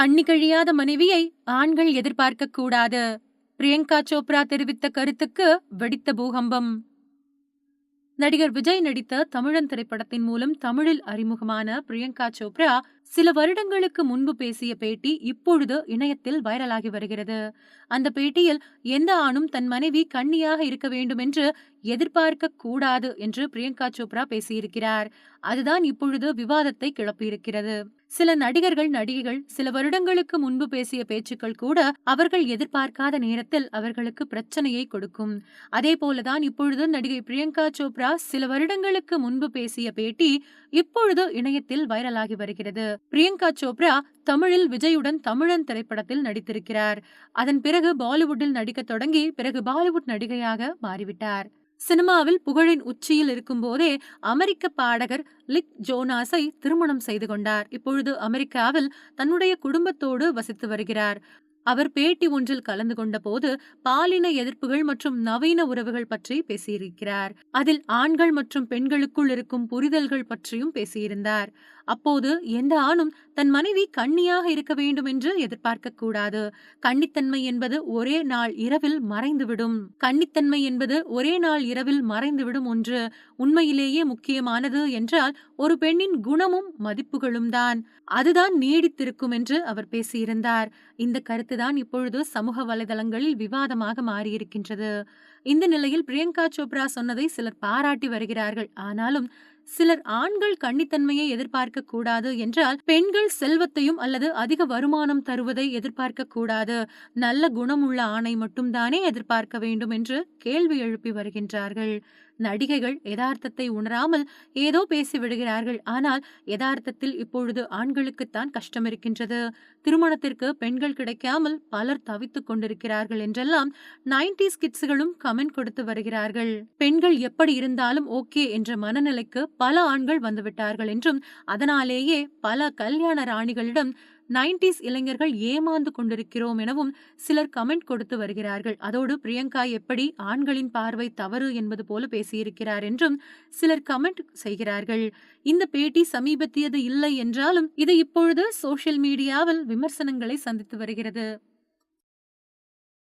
கண்ணி கழியாத மனைவியை ஆண்கள் எதிர்பார்க்க கூடாது. பிரியங்கா சோப்ரா தெரிவித்த கருத்துக்கு வெடித்த பூகம்பம். நடிகர் விஜய் நடித்த தமிழன் திரைப்படத்தின் மூலம் தமிழில் அறிமுகமான பிரியங்கா சோப்ரா சில வருடங்களுக்கு முன்பு பேசிய பேட்டி இப்பொழுது இணையத்தில் வைரலாகி வருகிறது. அந்த பேட்டியில் எந்த ஆணும் தன் மனைவி கண்ணியாக இருக்க வேண்டும் என்று எதிர்பார்க்க கூடாது என்று பிரியங்கா சோப்ரா பேசியிருக்கிறார். அதுதான் இப்பொழுது விவாதத்தை கிளப்பியிருக்கிறது. சில நடிகர்கள் நடிகைகள் சில வருடங்களுக்கு முன்பு பேசிய பேச்சுக்கள் கூட அவர்கள் எதிர்பார்க்காத நேரத்தில் அவர்களுக்கு பிரச்சனையை கொடுக்கும். அதே போலதான் இப்பொழுது நடிகை பிரியங்கா சோப்ரா சில வருடங்களுக்கு முன்பு பேசிய பேட்டி இப்பொழுது இணையத்தில் வைரலாகி வருகிறது. பிரியங்கா சோப்ரா தமிழில் விஜயுடன் தமிழன் திரைப்படத்தில் நடித்திருக்கிறார். அதன் பிறகு பாலிவுட்டில் நடிக்க தொடங்கி பிறகு பாலிவுட் நடிகையாக மாறிவிட்டார். சினிமாவில் புகழின் உச்சியில் இருக்கும்போதே அமெரிக்க பாடகர் லிக் ஜோனாஸை திருமணம் செய்து கொண்டார். இப்பொழுது அமெரிக்காவில் தன்னுடைய குடும்பத்தோடு வசித்து வருகிறார். அவர் பேட்டி ஒன்றில் கலந்து கொண்ட போது பாலின எதிர்ப்புகள் மற்றும் நவீன உறவுகள் பற்றி பேசியிருக்கிறார். அதில் ஆண்கள் மற்றும் பெண்களுக்குள் இருக்கும் புரிதல்கள் பற்றியும் பேசியிருந்தார். அப்போது எந்த ஆணும் தன் மனைவி கண்ணியாக இருக்க வேண்டும் என்று எதிர்பார்க்க கூடாது. கன்னித்தன்மை என்பது ஒரே நாள் இரவில் மறைந்துவிடும். கன்னித்தன்மை என்பது ஒரே நாள் இரவில் மறைந்துவிடும் ஒன்று உண்மையிலேயே முக்கியமானது என்றால் ஒரு பெண்ணின் குணமும் மதிப்புகளும் தான் அதுதான் நீடித்திருக்கும் என்று அவர் பேசியிருந்தார். இந்த கருத்து கருத்துதான் இப்பொழுது சமூக வலைதளங்களில் விவாதமாக மாறியிருக்கின்றது. இந்த நிலையில் பிரியங்கா சோப்ரா சொன்னதை சிலர் பாராட்டி வருகிறார்கள். ஆனாலும் சிலர் ஆண்கள் கன்னித்தன்மையை எதிர்பார்க்க கூடாது என்றால் பெண்கள் செல்வத்தையும் அல்லது அதிக வருமானம் தருவதை எதிர்பார்க்க கூடாது. நல்ல குணமுள்ள ஆணை மட்டும்தானே எதிர்பார்க்க வேண்டும் என்று கேள்வி எழுப்பி வருகின்றார்கள். நடிகைகள் யதார்த்தத்தை உணராமல் ஏதோ பேசிவிடுகிறார்கள் ஆனால் யதார்த்தத்தில் இப்பொழுது ஆண்களுக்குத்தான் கஷ்டம் இருக்கின்றது. திருமணத்திற்கு பெண்கள் கிடைக்காமல் பலர் தவித்துக் கொண்டிருக்கிறார்கள் என்றெல்லாம் நைன்டிஸ் கிட்ஸ்களும் கமெண்ட் கொடுத்து வருகிறார்கள். பெண்கள் எப்படி இருந்தாலும் ஓகே என்ற மனநிலைக்கு பல ஆண்கள் வந்துவிட்டார்கள் என்றும் அதனாலேயே பல கல்யாண ராணிகளிடம் நைன்டிஸ் இளைஞர்கள் ஏமாந்து கொண்டிருக்கிறோம் எனவும் சிலர் கமெண்ட் கொடுத்து வருகிறார்கள். அதோடு பிரியங்கா எப்படி ஆண்களின் பார்வை தவறு என்பது போல பேசியிருக்கிறார் என்றும் சிலர் கமெண்ட் செய்கிறார்கள். இந்த பேட்டி சமீபத்தியது இல்லை என்றாலும் இது இப்பொழுது சோசியல் மீடியாவில் விமர்சனங்களை சந்தித்து வருகிறது.